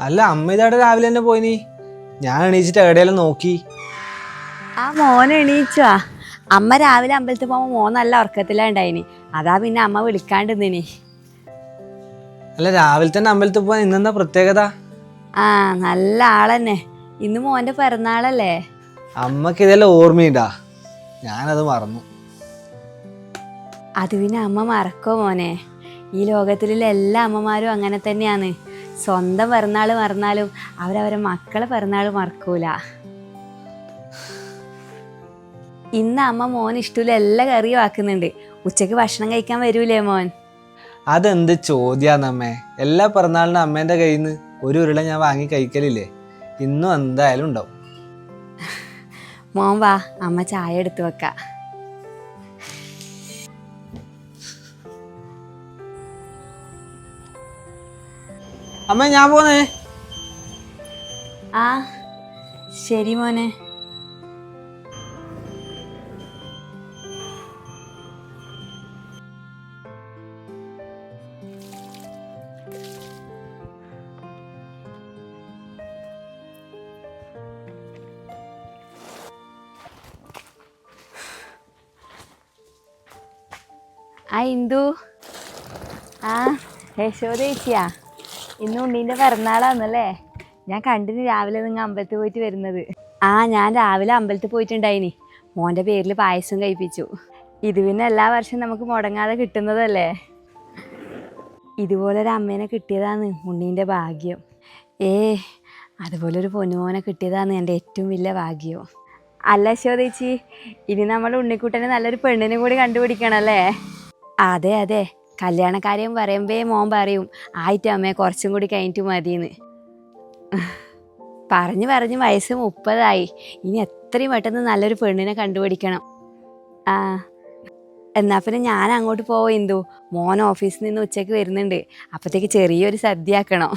അല്ല അമ്മ ഇതാടെ രാവിലെ തന്നെ പോയി നീ. ഞാൻ എണീച്ചിട്ട് എവിടെയെല്ലാം നോക്കി. ആ മോൻ എണീച്ചാ. അമ്മ രാവിലെ അമ്പലത്തിൽ പോകുമ്പോൾ മോൻ നല്ല ഉറക്കത്തിലാ ഉണ്ടായിനി. അതാ പിന്നെ അമ്മ വിളിക്കാണ്ട് നിനി അല്ല രാവിലെ തന്നെ അമ്പലത്തിൽ പോവാൻ ഇന്നെന്താ പ്രത്യേകത? ആ നല്ല ആളെന്നെ. ഇന്ന് മോന്റെ പിറന്നാളല്ലേ? അമ്മയ്ക്ക് ഇതെല്ലാം ഓർമ്മയുണ്ടാ. ഞാനത് മറന്നു. അത് പിന്നെ അമ്മ മറക്കോ മോനെ? ഈ ലോകത്തിലുള്ള എല്ലാ അമ്മമാരും അങ്ങനെ തന്നെയാണ്. സ്വന്തം പിറന്നാൾ മറന്നാലും അവരവരെ മക്കളെ പിറന്നാൾ മറക്കൂല. ഇന്ന് അമ്മ മോൻ ഇഷ്ടമില്ല എല്ലാ കറിയും ആക്കുന്നുണ്ട്. ഉച്ചയ്ക്ക് ഭക്ഷണം കഴിക്കാൻ വരൂലേ മോൻ? അതെന്ത് ചോദ്യാന്നമ്മേ എല്ലാ പിറന്നാളിനും അമ്മേന്റെ കയ്യിൽ നിന്ന് ഒരു ഉരുള ഞാൻ വാങ്ങി കഴിക്കലില്ലേ? ഇന്നും എന്തായാലും ഉണ്ടാവും. മോൻ വാ അമ്മ ചായ എടുത്തു വെക്ക. അമ്മ ഞാൻ പോന്നേ. ആ ശരി മോനെ. ആ ഇന്ദു. ആ യശോദ ചേച്ചിയാ. ഇന്ന് ഉണ്ണീന്റെ പിറന്നാളാന്നല്ലേ? ഞാൻ കണ്ടിന് രാവിലെ നിങ്ങൾ അമ്പലത്തിൽ പോയിട്ട് വരുന്നത്. ആ ഞാൻ രാവിലെ അമ്പലത്തിൽ പോയിട്ടുണ്ടായിനി. മോന്റെ പേരിൽ പായസം കഴിപ്പിച്ചു. ഇത് പിന്നെ എല്ലാ വർഷവും നമുക്ക് മുടങ്ങാതെ കിട്ടുന്നതല്ലേ? ഇതുപോലൊരു അമ്മേനെ കിട്ടിയതാണ് ഉണ്ണീന്റെ ഭാഗ്യം. ഏ അതുപോലൊരു പൊന്നുമോനെ കിട്ടിയതാണ് എന്റെ ഏറ്റവും വലിയ ഭാഗ്യം. അല്ല ശോദേച്ചി ഇനി നമ്മൾ ഉണ്ണിക്കുട്ടനെ നല്ലൊരു പെണ്ണിനെ കൂടി കണ്ടുപിടിക്കണല്ലേ? അതെ അതെ. കല്യാണക്കാരെയും പറയുമ്പേ മോൻ പറയും ആയിട്ട് അമ്മേ കുറച്ചും കൂടി കഴിഞ്ഞിട്ട് മതിയെന്ന് പറഞ്ഞു പറഞ്ഞ് വയസ്സ് മുപ്പതായി. ഇനി എത്രയും പെട്ടെന്ന് നല്ലൊരു പെണ്ണിനെ കണ്ടുപിടിക്കണം. ആ എന്നാൽ പിന്നെ ഞാൻ അങ്ങോട്ട് പോവോ ഇന്ദു? മോൻ ഓഫീസിൽ നിന്ന് ഉച്ചയ്ക്ക് വരുന്നുണ്ട്. അപ്പോഴത്തേക്ക് ചെറിയൊരു സദ്യ ആക്കണം.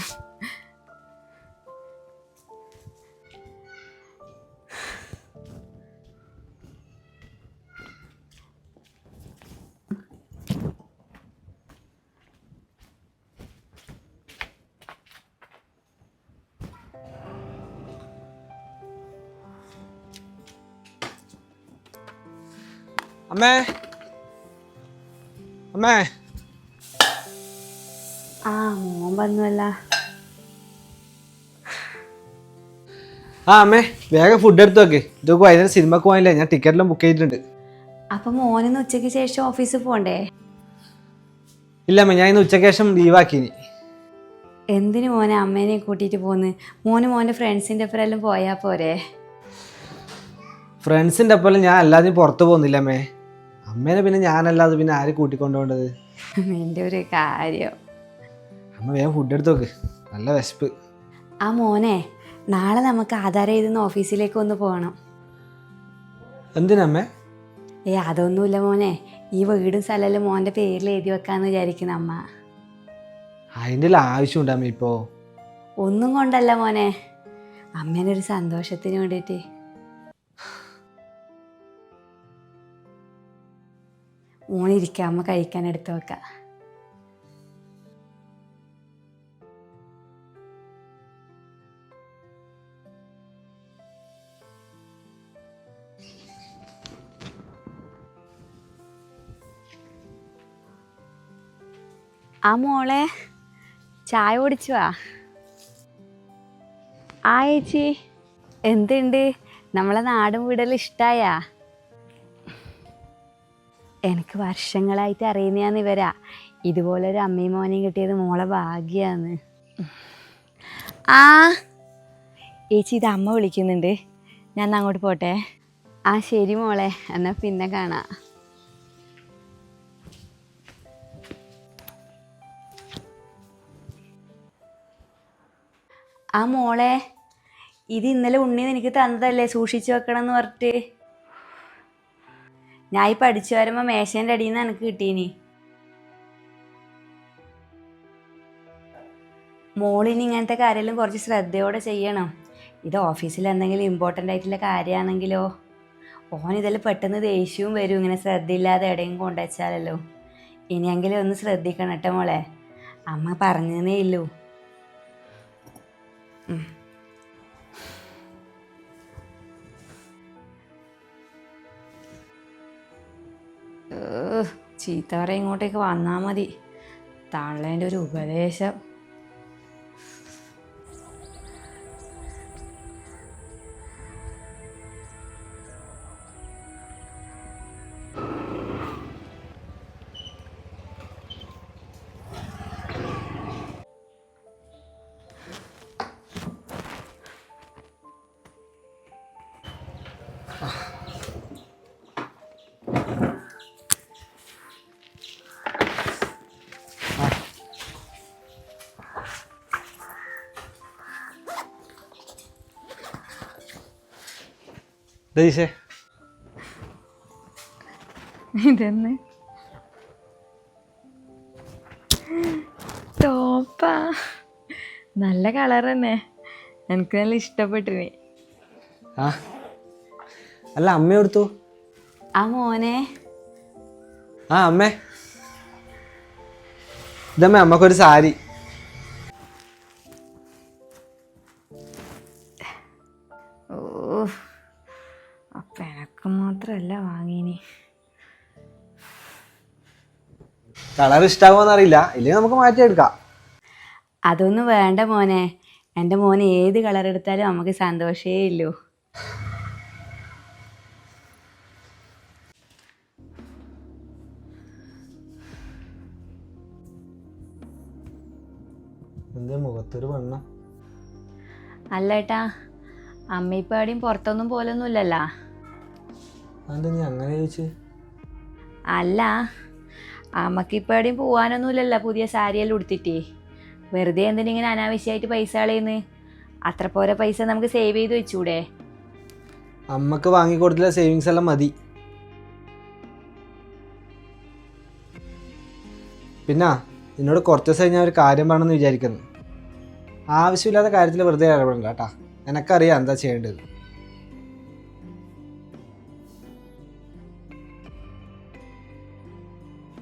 അമ്മേ. അമ്മേ. ആ മോൻ വന്നുവല്ല. ആ അമ്മേ വേഗം ഫുഡ് എടുത്ത് വെക്ക്. ഇതൊക്കെ വൈകുന്നേരം സിനിമക്ക് പോകാനില്ല. ഞാൻ ടിക്കറ്റെല്ലാം ബുക്ക് ചെയ്തിട്ടുണ്ട്. അപ്പൊ മോനിന്ന് ഉച്ചയ്ക്ക് ശേഷം ഓഫീസിൽ പോകണ്ടേ ഇല്ല അമ്മ ഞാൻ ഇന്ന് ഉച്ചയ്ക്ക് ശേഷം ലീവാക്കിനി എന്തിനു മോനെ അമ്മേനെ കൂട്ടിയിട്ട് പോന്ന്? മോന് മോന്റെ ഫ്രണ്ട്സിന്റെ ഒപ്പം പോയാൽ പോരെ. ഫ്രണ്ട്സിന്റെ ഒപ്പം ഞാൻ അല്ലാതെ പുറത്ത് പോകുന്നില്ല അമ്മേ. അമ്മേനെ പിന്നെ ഞാനല്ലാതെ പിന്നെ ആര് കൂട്ടിക്കൊണ്ടുപോകേണ്ടത്? നിന്റെ ഒരു കാര്യം. അമ്മ വേഗം ഫുഡ് എടുത്ത് നോക്ക് നല്ല വിശപ്പ്. ആ മോനെ നാളെ നമുക്ക് ആധാരം എഴുതുന്ന ഓഫീസിലേക്ക് ഒന്ന് പോകണം. എന്തിനമ്മേ ഏ അതൊന്നുമില്ല മോനെ. ഈ വീടും സ്ഥലമെല്ലാം മോന്റെ പേരിൽ എഴുതി വെക്കാന്ന് വിചാരിക്കുന്ന അമ്മ. അതിന്റെ ആവശ്യമുണ്ട് അമ്മ ഇപ്പോ. ഒന്നും കൊണ്ടല്ല മോനെ. അമ്മേനൊരു സന്തോഷത്തിന് വേണ്ടിയിട്ട് മോനിരിക്കുക അമ്മ കഴിക്കാൻ എടുത്തു വെക്കാം. ആ മോളെ ചായ ഓടിച്ചു വാ. ആ ചേച്ചി. എന്തുണ്ട്? നമ്മളെ നാടും വീടെല്ലാം ഇഷ്ടായാ? എനിക്ക് വർഷങ്ങളായിട്ട് അറിയുന്നതാന്ന് ഇവരാ. ഇതുപോലൊരു അമ്മയും മോനെയും കിട്ടിയത് മോളെ ഭാഗ്യാന്ന് ആ ചേച്ചി ഇത് അമ്മ വിളിക്കുന്നുണ്ട്. ഞാൻ അങ്ങോട്ട് പോട്ടെ? ആ ശരി മോളെ. എന്നാൽ പിന്നെ കാണാം. ആ മോളെ ഇത് ഇന്നലെ ഉണ്ണി എനിക്ക് തന്നതല്ലേ? സൂക്ഷിച്ചു വെക്കണം എന്ന് പറഞ്ഞിട്ട്. ഞാൻ ഈ പഠിച്ചു വരുമ്പോൾ മേശേന്റെ അടിയിൽ നിന്ന് എനിക്ക് കിട്ടീനി. മോളിനി ഇങ്ങനത്തെ കാര്യമെല്ലാം കുറച്ച് ശ്രദ്ധയോടെ ചെയ്യണം. ഇത് ഓഫീസിൽ എന്തെങ്കിലും ഇമ്പോർട്ടന്റ് ആയിട്ടുള്ള കാര്യമാണെങ്കിലോ? ഓൻ ഇതിൽ പെട്ടെന്ന് ദേഷ്യവും വരും. ഇങ്ങനെ ശ്രദ്ധയില്ലാതെ എവിടെയും കൊണ്ടുവച്ചാലല്ലോ. ഇനിയെങ്കിലും ഒന്ന് ശ്രദ്ധിക്കണം കേട്ടോ മോളെ. അമ്മ പറഞ്ഞതേ ഇല്ലൂ ചീത്ത പറയാൻ ഇങ്ങോട്ടേക്ക് വന്നാൽ മതി. തള്ളേന്റെ ഒരു ഉപദേശം. ദീശേ ഇതെന്ന്. ടോപ്പാ. നല്ല കളർ തന്നെ എനിക്ക് നല്ല ഇഷ്ടപ്പെട്ടിന്. ആ. അല്ല അമ്മ എടുത്തു ആ മോനെ. ആ അമ്മേ. ഇതമ്മ അമ്മക്കൊരു സാരി. അപ്പം എനക്ക് മാത്രമല്ല വാങ്ങിനി. കളർ ഇഷ്ടാവോന്ന് അറിയില്ല. ഇല്ലെങ്കിൽ നമുക്ക് മാറ്റിയെടുക്കാം. അതൊന്നും വേണ്ട മോനെ. എന്റെ മോന് ഏത് കളർ എടുത്താലും നമുക്ക് സന്തോഷേ ഇല്ലൂ. എന്തേ മുഖത്തൊരു വണ്ണ. അല്ല ഏട്ടാ അമ്മ ഇപ്പം എവിടെയും പുറത്തൊന്നും പോലൊന്നുമില്ലല്ലോ. അതെന്താ നീ അങ്ങനെ ചോദിച്ചു? അല്ല അമ്മക്കിപ്പോൾ എവിടെയും പോകാനൊന്നുമില്ലല്ലോ പുതിയ സാരിയെല്ലാം ഉടുത്തിട്ടേ. വെറുതെ എന്തിനിങ്ങനെ അനാവശ്യമായിട്ട് പൈസ കളയുന്നു? അത്ര പോരെ പൈസ നമുക്ക് സേവ് ചെയ്ത് വെച്ചൂടെ? അമ്മയ്ക്ക് വാങ്ങി വാങ്ങിക്കൊടുത്തില്ല സേവിങ്സ് എല്ലാം മതി. പിന്നെ എന്നോട് കുറച്ച് ദിവസം ഞാൻ ഒരു കാര്യം വേണമെന്ന് വിചാരിക്കുന്നു. ആവശ്യമില്ലാത്ത കാര്യത്തിൽ വെറുതെ ഇടപെടണ്ട കേട്ടാ. എനക്കറിയാം എന്താ ചെയ്യേണ്ടത്.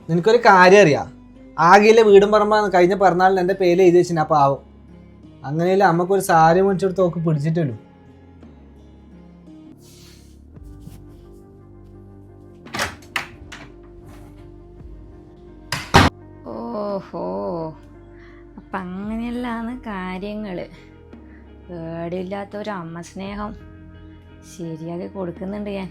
നിനക്കൊരു കാര്യം അറിയാം? ആകെയിലെ വീടും പറമ്പ കഴിഞ്ഞ പിറന്നാളിന് എന്റെ പേര് എഴുതി വെച്ചിന് ആ പാവം. അങ്ങനെയല്ലേ അമ്മക്കൊരു സാരി മേടിച്ചെടുത്ത് നോക്ക് പിടിച്ചിട്ടുള്ളൂ ഓഹോ അപ്പം അങ്ങനെയല്ലാണ് കാര്യങ്ങൾ പേടിയില്ലാത്ത ഒരു അമ്മ സ്നേഹം. ശരിയാക്കി കൊടുക്കുന്നുണ്ട് ഞാൻ.